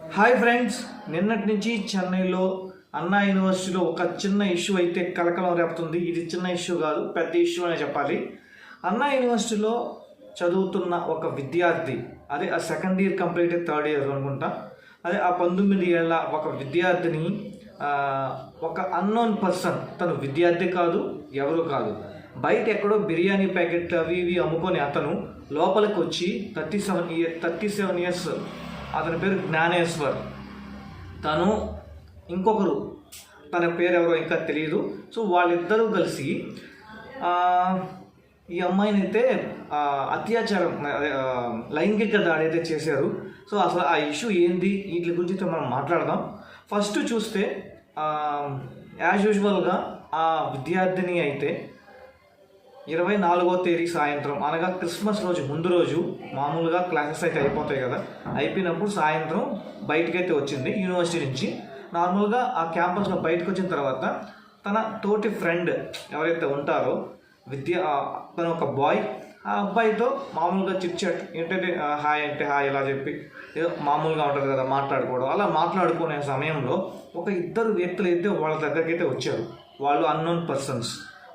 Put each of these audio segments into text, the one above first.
Hi friends నిన్నటి నుంచి చెన్నైలో అన్నా యూనివర్సిటీలో ఒక చిన్న ఇష్యూ అయితే కలకలం రేపుతుంది. ఇది చిన్న ఇష్యూ కాదు పెద్ద ఇష్యూ అనే చెప్పాలి. అన్నా యూనివర్సిటీలో చదువుతున్న ఒక విద్యార్థి అదే ఆ second year complete third year అనుకుంటా అదే ఆ పంతొమ్మిది ఏళ్ళ ఒక విద్యార్థిని ఒక అన్నోన్ పర్సన్ తను విద్యార్థి కాదు ఎవరు కాదు. బయట ఎక్కడో బిర్యానీ ప్యాకెట్లు అవి ఇవి అమ్ముకొని అతను లోపలికి వచ్చి thirty seven year thirty seven years అతని పేరు జ్ఞానేశ్వర్. తను ఇంకొకరు తన పేరు ఎవరో ఇంకా తెలియదు సో వాళ్ళిద్దరూ కలిసి ఈ అమ్మాయిని అయితే అత్యాచారం లైంగిక దాడి అయితే చేశారు. సో అసలు ఆ ఇష్యూ ఏంది? వీటి గురించి అయితే మనం మాట్లాడదాం. ఫస్ట్ చూస్తే యాజ్ యూజువల్గా ఆ విద్యార్థిని అయితే ఇరవై నాలుగో తేదీ సాయంత్రం అనగా క్రిస్మస్ రోజు ముందు రోజు మామూలుగా క్లాసెస్ అయితే అయిపోతాయి కదా అయిపోయినప్పుడు సాయంత్రం బయటకైతే వచ్చింది యూనివర్సిటీ నుంచి. నార్మల్గా ఆ క్యాంపస్లో బయటకు వచ్చిన తర్వాత తన తోటి ఫ్రెండ్ ఎవరైతే ఉంటారో విద్య ఆ, ఒక బాయ్ ఆ అబ్బాయితో మామూలుగా చిట్ చాట్ ఏంటంటే హాయ్ అంటే హాయ్ ఇలా చెప్పి ఏదో మామూలుగా ఉంటుంది కదా మాట్లాడుకోవడం అలా మాట్లాడుకునే సమయంలో ఒక ఇద్దరు వ్యక్తులు అయితే వాళ్ళ దగ్గరికి అయితే వచ్చారు. వాళ్ళు అన్నోన్ పర్సన్స్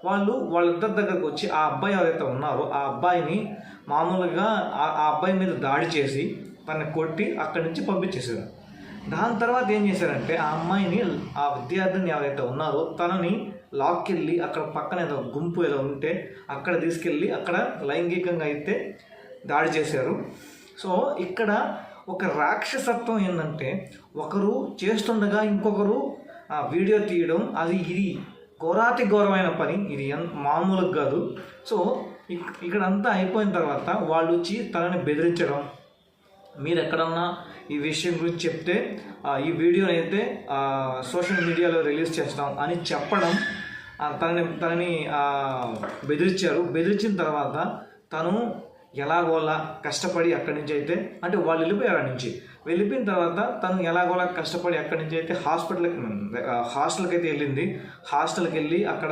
వాళ్ళు వాళ్ళిద్దరి దగ్గరకు వచ్చి ఆ అబ్బాయి ఎవరైతే ఉన్నారో ఆ అబ్బాయిని మామూలుగా ఆ అబ్బాయి మీద దాడి చేసి తనని కొట్టి అక్కడి నుంచి పంపించేసారు దాని తర్వాత ఏం చేశారంటే ఆ అమ్మాయిని ఆ విద్యార్థిని ఎవరైతే ఉన్నారో తనని లాక్కెళ్ళి అక్కడ పక్కన ఏదో గుంపు ఏదో ఉంటే అక్కడ తీసుకెళ్ళి అక్కడ లైంగికంగా అయితే దాడి చేశారు. సో ఇక్కడ ఒక రాక్షసత్వం ఏంటంటే ఒకరు చేస్తుండగా ఇంకొకరు ఆ వీడియో తీయడం అది ఇది ఘోరాతి ఘోరమైన పని. ఇది ఎంత మామూలుగా కాదు. సో ఇక్- ఇక్కడంతా అయిపోయిన తర్వాత వాళ్ళు వచ్చి తనని బెదిరించడం. మీరు ఎక్కడన్నా ఈ విషయం గురించి చెప్తే ఈ వీడియోని అయితే సోషల్ మీడియాలో రిలీజ్ చేస్తాం అని చెప్పడం తనని తనని బెదిరించారు. బెదిరించిన తర్వాత తను ఎలాగోలా కష్టపడి అక్కడి నుంచి అయితే అంటే వాళ్ళు వెళ్ళిపోయారు నుంచి. వెళ్ళిపోయిన తర్వాత తను ఎలాగోలా కష్టపడి అక్కడి నుంచి అయితే హాస్పిటల్కి హాస్టల్కి అయితే వెళ్ళింది. హాస్టల్కి వెళ్ళి అక్కడ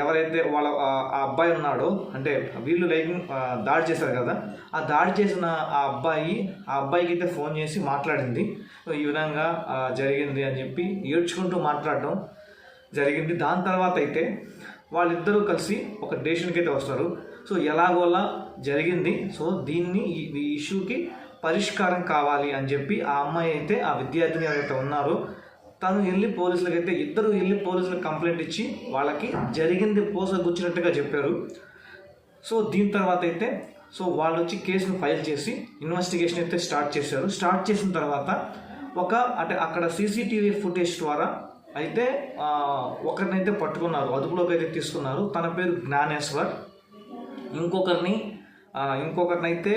ఎవరైతే వాళ్ళ ఆ అబ్బాయి ఉన్నాడో అంటే వీళ్ళు లైక్ దాడి చేశారు కదా ఆ దాడి చేసిన ఆ అబ్బాయి ఆ అబ్బాయికి అయితే ఫోన్ చేసి మాట్లాడింది. ఈ విధంగా జరిగింది అని చెప్పి ఏడ్చుకుంటూ మాట్లాడడం జరిగింది. దాని తర్వాత అయితే వాళ్ళిద్దరూ కలిసి ఒక డెసిషన్కి అయితే వస్తారు. సో ఎలాగోలా జరిగింది. సో దీన్ని ఈ ఇష్యూకి పరిష్కారం కావాలి అని చెప్పి ఆ అమ్మాయి అయితే ఆ విద్యార్థిని ఎవరైతే ఉన్నారో తను వెళ్ళి పోలీసులకు అయితే ఇద్దరు వెళ్ళి పోలీసులకు కంప్లైంట్ ఇచ్చి వాళ్ళకి జరిగింది పోస గుచ్చినట్టుగా చెప్పారు. సో దీని తర్వాత అయితే సో వాళ్ళు వచ్చి కేసును ఫైల్ చేసి ఇన్వెస్టిగేషన్ అయితే స్టార్ట్ చేశారు. స్టార్ట్ చేసిన తర్వాత ఒక అంటే అక్కడ సీసీటీవీ ఫుటేజ్ ద్వారా అయితే ఒకరినైతే పట్టుకున్నారు అదుపులోకి అయితే తీసుకున్నారు. తన పేరు జ్ఞానేశ్వర్. ఇంకొకరిని ఇంకొకటినైతే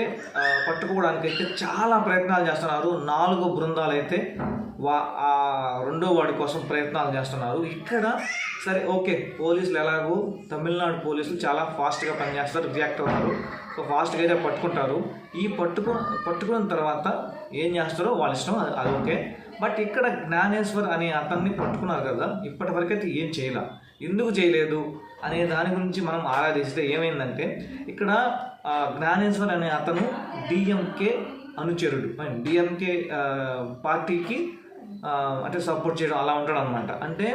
పట్టుకోవడానికి అయితే చాలా ప్రయత్నాలు చేస్తున్నారు. నాలుగు బృందాలు అయితే వా ఆ రెండో వాడి కోసం ప్రయత్నాలు చేస్తున్నారు. ఇక్కడ సరే ఓకే పోలీసులు ఎలాగో తమిళనాడు పోలీసులు చాలా ఫాస్ట్గా పనిచేస్తారు రియాక్ట్ అవుతారు. సో ఫాస్ట్గా అయితే పట్టుకుంటారు. ఈ పట్టుకు పట్టుకున్న తర్వాత ఏం చేస్తారో వాళ్ళ ఇష్టం అది అది ఓకే. బట్ ఇక్కడ జ్ఞానేశ్వర్ అనే అతన్ని పట్టుకున్నారు కదా ఇప్పటివరకైతే అయితే ఏం చేయలే. ఎందుకు చేయలేదు? అనే దాని గురించి మనం ఆరాధిస్తే ఏమైందంటే ఇక్కడ జ్ఞానేశ్వర్ అనే అతను డిఎంకే అనుచరుడు. డిఎంకే పార్టీకి అంటే సపోర్ట్ చేయడం అలా ఉంటాడు అనమాట అంటే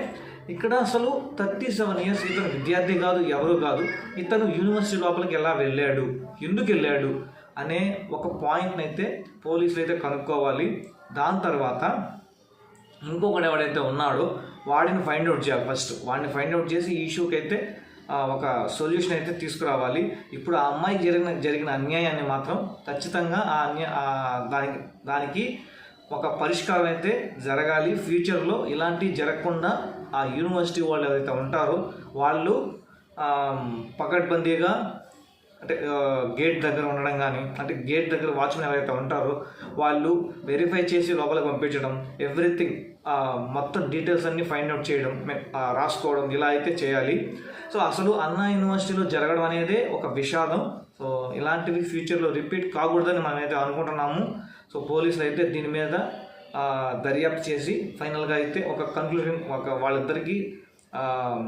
ఇక్కడ అసలు థర్టీ సెవెన్ ఇయర్స్ ఇతను విద్యార్థి కాదు ఎవరు కాదు ఇతను యూనివర్సిటీ లోపలికి ఎలా వెళ్ళాడు ఎందుకు వెళ్ళాడు అనే ఒక పాయింట్ని అయితే పోలీసులు అయితే కనుక్కోవాలి. దాని తర్వాత ఇంకొకటి ఎవడైతే ఉన్నాడో వాడిని ఫైండ్ అవుట్ చేయాలి ఫస్ట్ వాడిని ఫైండ్ అవుట్ చేసి ఈ ఇష్యూకి అయితే ఒక సొల్యూషన్ అయితే తీసుకురావాలి. ఇప్పుడు ఆ అమ్మాయికి జరిగిన జరిగిన అన్యాయాన్ని మాత్రం ఖచ్చితంగా ఆ అన్య దానికి దానికి ఒక పరిష్కారం అయితే జరగాలి. ఫ్యూచర్లో ఇలాంటివి జరగకుండా ఆ యూనివర్సిటీ వాళ్ళు ఎవరైతే ఉంటారో వాళ్ళు పకడ్బందీగా అంటే గేట్ దగ్గర ఉండడం కానీ అంటే గేట్ దగ్గర వాచ్మెన్ ఎవరైతే ఉంటారో వాళ్ళు వెరిఫై చేసి లోపలికి పంపించడం ఎవ్రీథింగ్ మొత్తం డీటెయిల్స్ అన్ని ఫైండ్ అవుట్ చేయడం రాసుకోవడం ఇలా అయితే చేయాలి. సో అసలు అన్నా యూనివర్సిటీలో జరగడం అనేది ఒక విషాదం. సో ఇలాంటివి ఫ్యూచర్లో రిపీట్ కాకూడదని మనం అయితే అనుకుంటున్నాము. సో పోలీసులు అయితే దీని మీద దర్యాప్తు చేసి ఫైనల్గా అయితే ఒక కన్క్లూజన్ ఒక వాళ్ళిద్దరికీ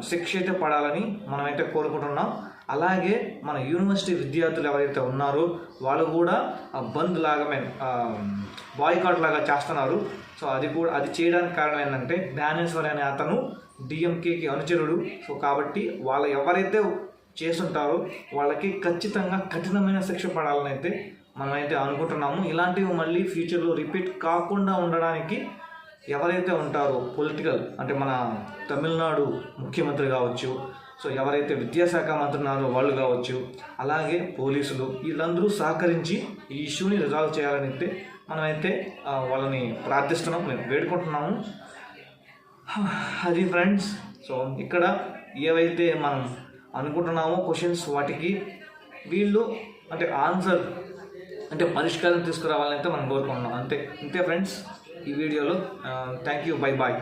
శిక్ష అయితే పడాలని మనమైతే కోరుకుంటున్నాం. అలాగే మన యూనివర్సిటీ విద్యార్థులు ఎవరైతే ఉన్నారో వాళ్ళు కూడా ఆ బంద్ లాగా మేము బాయ్కాట్ లాగా చేస్తున్నారు. సో అది కూడా అది చేయడానికి కారణం ఏంటంటే జ్ఞానేశ్వరి అనే అతను డిఎంకేకి అనుచరుడు. సో కాబట్టి వాళ్ళు ఎవరైతే చేస్తుంటారో వాళ్ళకి ఖచ్చితంగా కఠినమైన శిక్ష పడాలని అయితే మనమైతే అనుకుంటున్నాము. ఇలాంటివి మళ్ళీ ఫ్యూచర్లో రిపీట్ కాకుండా ఉండడానికి ఎవరైతే ఉంటారో పొలిటికల్ అంటే మన తమిళనాడు ముఖ్యమంత్రి కావచ్చు సో ఎవరైతే విద్యాశాఖ మంత్రి ఉన్నారో వాళ్ళు కావచ్చు అలాగే పోలీసులు వీళ్ళందరూ సహకరించి ఈ ఇష్యూని రిజాల్వ్ చేయాలని అయితే మనమైతే వాళ్ళని ప్రార్థిస్తున్నాం మేము వేడుకుంటున్నాము. అది ఫ్రెండ్స్ సో ఇక్కడ ఏవైతే మనం అనుకుంటున్నామో క్వశ్చన్స్ వాటికి వీళ్ళు అంటే ఆన్సర్ అంటే పరిష్కారం తీసుకురావాలని అయితే మనం కోరుకుంటున్నాం. అంతే అంతే friends ఈ వీడియోలో థ్యాంక్ యూ బై బాయ్